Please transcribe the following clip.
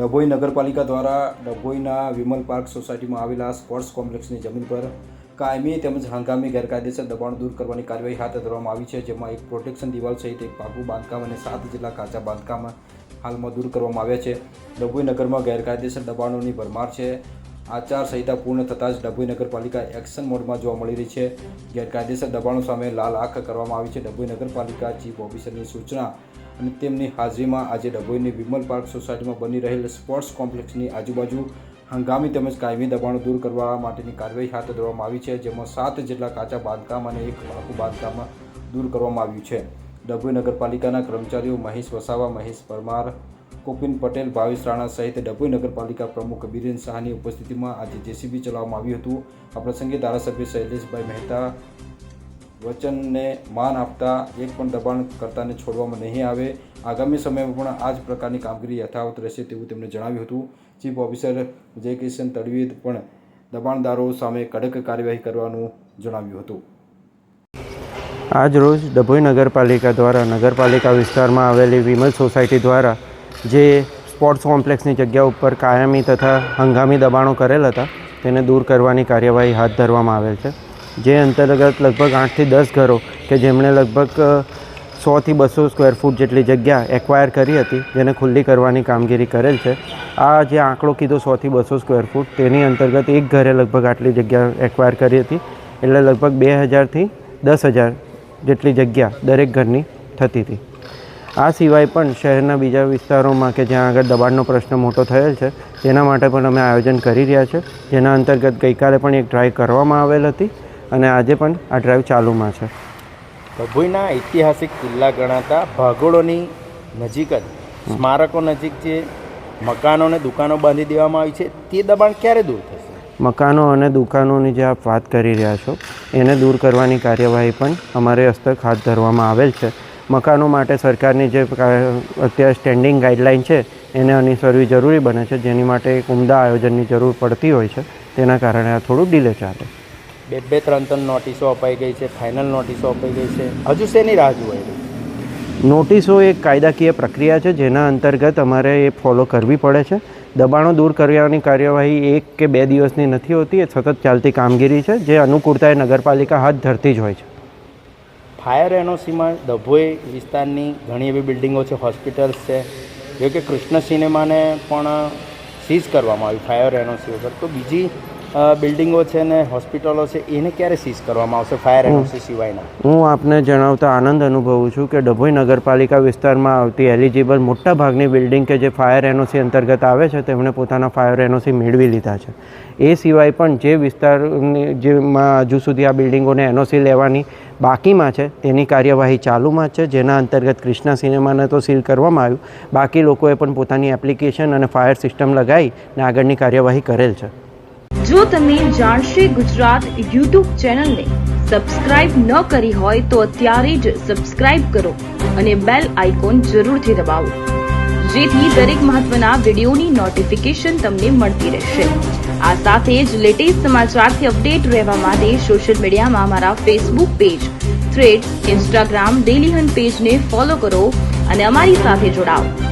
ડભોઈ નગરપાલિકા દ્વારા ડભોઈના વિમલ પાર્ક સોસાયટીમાં આવેલા સ્પોર્ટ્સ કોમ્પ્લેક્સની જમીન પર કાયમી તેમજ હંગામી ગેરકાયદેસર દબાણ દૂર કરવાની કાર્યવાહી હાથ ધરવામાં આવી છે, જેમાં એક પ્રોટેક્શન દિવાલ સહિત એક પાકું બાંધકામ અને સાત જેટલા કાચા બાંધકામ હાલમાં દૂર કરવામાં આવ્યા છે. ડભોઈ નગરમાં ગેરકાયદેસર દબાણોની ભરમાર છે. આચાર સંહિતા પૂર્ણ થતાં જ ડભોઈ નગરપાલિકા એક્શન મોડમાં જોવા મળી રહી છે. ગેરકાયદેસર દબાણો સામે લાલ આંખ કરવામાં આવી છે. ડભોઈ નગરપાલિકા ચીફ ઓફિસરની સૂચના અને તેમની હાજરીમાં આજે ડભોઈની વિમલ પાર્ક સોસાયટીમાં બની રહેલ સ્પોર્ટ્સ કોમ્પ્લેક્સની આજુબાજુ હંગામી તેમજ કાયમી દબાણો દૂર કરવા માટેની કાર્યવાહી હાથ ધરવામાં આવી છે, જેમાં સાત જેટલા કાચા બાંધકામ અને એક પાકું બાંધકામ દૂર કરવામાં આવ્યું છે. ડભોઈ નગરપાલિકાના કર્મચારીઓ મહેશ વસાવા, મહેશ પરમાર, કોપિન પટેલ, ભાવેશ રાણા સહિત ડભોઈ નગરપાલિકા પ્રમુખ બીરેન શાહની ઉપસ્થિતિમાં આજે જેસીબી ચલાવવામાં આવ્યું હતું. આ પ્રસંગે ધારાસભ્ય શૈલેષભાઈ મહેતા વચનને માન આપતા, એક પણ દબાણ કરતાને છોડવામાં નહીં આવે. આગામી સમયમાં પણ આ જ પ્રકારની કામગીરી યથાવત રહેશે તેવું તેમણે જણાવ્યું હતું. ચીફ ઓફિસર જય કિશન તડવીએ પણ દબાણદારો સામે કડક કાર્યવાહી કરવાનું જણાવ્યું હતું. આજ રોજ ડભોઈ નગરપાલિકા દ્વારા નગરપાલિકા વિસ્તારમાં આવેલી વિમલ સોસાયટી દ્વારા જે સ્પોર્ટ્સ કોમ્પ્લેક્સની જગ્યા ઉપર કાયમી તથા હંગામી દબાણો કરેલ હતા, તેને દૂર કરવાની કાર્યવાહી હાથ ધરવામાં આવેલ છે. જે અંતર્ગત લગભગ આઠથી દસ ઘરો કે જેમણે લગભગ સોથી બસો સ્ક્વેર ફૂટ જેટલી જગ્યા એક્વાયર કરી હતી, જેને ખુલ્લી કરવાની કામગીરી કરેલ છે. આ જે આંકડો કીધો સોથી બસો સ્ક્વેર ફૂટ તેની અંતર્ગત એક ઘરે લગભગ આટલી જગ્યા એક્વાયર કરી હતી. એટલે લગભગ બે હજારથી દસ હજાર જેટલી જગ્યા દરેક ઘરની થતી હતી. આ સિવાય પણ શહેરના બીજા વિસ્તારોમાં કે જ્યાં આગળ દબાણનો પ્રશ્ન મોટો થયેલ છે, તેના માટે પણ અમે આયોજન કરી રહ્યા છે. જેના અંતર્ગત ગઈકાલે પણ એક ડ્રાઈવ કરવામાં આવેલ હતી. અને આજે પણ આ ડ્રાઈવ ચાલુમાં છે. ભભોઈના ઐતિહાસિક કિલ્લા ગણાતા ભાગોળોની નજીક જ સ્મારકો નજીક જે મકાનો અને દુકાનો બાંધી દેવામાં આવી છે તે દબાણ ક્યારે દૂર થશે? મકાનો અને દુકાનોની જે આપ વાત કરી રહ્યા છો એને દૂર કરવાની કાર્યવાહી પણ અમારે હસ્તક હાથ ધરવામાં આવેલ છે. મકાનો માટે સરકારની જે અત્યારે સ્ટેન્ડિંગ ગાઈડલાઇન છે એને અનુસરવી જરૂરી બને છે. જેની માટે એક ઉમદા આયોજનની જરૂર પડતી હોય છે તેના કારણે આ થોડું ડિલે ચાલે. બે બે ત્રણ ત્રણ નોટિસો અપાઈ ગઈ છે ફાઇનલ નોટિસો અપાઈ ગઈ છે. હજુ શેની રાહ જોવાઈ રહી નોટિસો એક કાયદાકીય પ્રક્રિયા છે જેના અંતર્ગત અમારે એ ફોલો કરવી પડે છે. દબાણો દૂર કરવાની કાર્યવાહી એક કે બે દિવસની નથી હોતી એ સતત ચાલતી કામગીરી છે જે અનુકૂળતાએ નગરપાલિકા હાથ ધરતી જ હોય છે. ફાયર એનઓસીમાં ડભોઈ વિસ્તારની ઘણી એવી બિલ્ડિંગો છે હોસ્પિટલ્સ છે. જો કે કૃષ્ણ સિનેમાને પણ સીઝ કરવામાં આવી ફાયર એનઓસી વગર. તો બીજી બિલ્ડિંગો છે ને હોસ્પિટલો છે એને ક્યારે સીઝ કરવામાં આવશે? ફાયર એનઓસી સિવાયના. હું આપને જણાવતા આનંદ અનુભવું છું કે ડભોઈ નગરપાલિકા વિસ્તારમાં આવતી એલિજિબલ મોટા ભાગની બિલ્ડિંગ કે જે ફાયર એનઓસી અંતર્ગત આવે છે તેમણે પોતાના ફાયર એનઓસી મેળવી લીધા છે. એ સિવાય પણ જે વિસ્તારની જેમાં હજુ સુધી આ બિલ્ડિંગોને એનઓસી લેવાની બાકીમાં છે તેની કાર્યવાહી ચાલુમાં છે. જેના અંતર્ગત ક્રિષ્ના સિનેમાને તો સીલ કરવામાં આવ્યું. બાકી લોકોએ પણ પોતાની એપ્લિકેશન અને ફાયર સિસ્ટમ લગાવીને આગળની કાર્યવાહી કરેલ છે. જો તમે જાણશે ગુજરાત યુટ્યુબ ચેનલને સબસ્ક્રાઇબ ન કરી હોય તો અત્યારે જ સબસ્ક્રાઇબ કરો અને બેલ આઇકોન જરૂરથી દબાવો. જેથી દરેક મહત્વના વિડીયોની નોટિફિકેશન તમને મળતી રહેશે. આ સાથે જ લેટેસ્ટ સમાચારથી અપડેટ રહેવા માટે સોશિયલ મીડિયામાં અમારા Facebook page thread Instagram Dailyhunt પેજને ફોલો કરો અને અમારી સાથે જોડાઓ.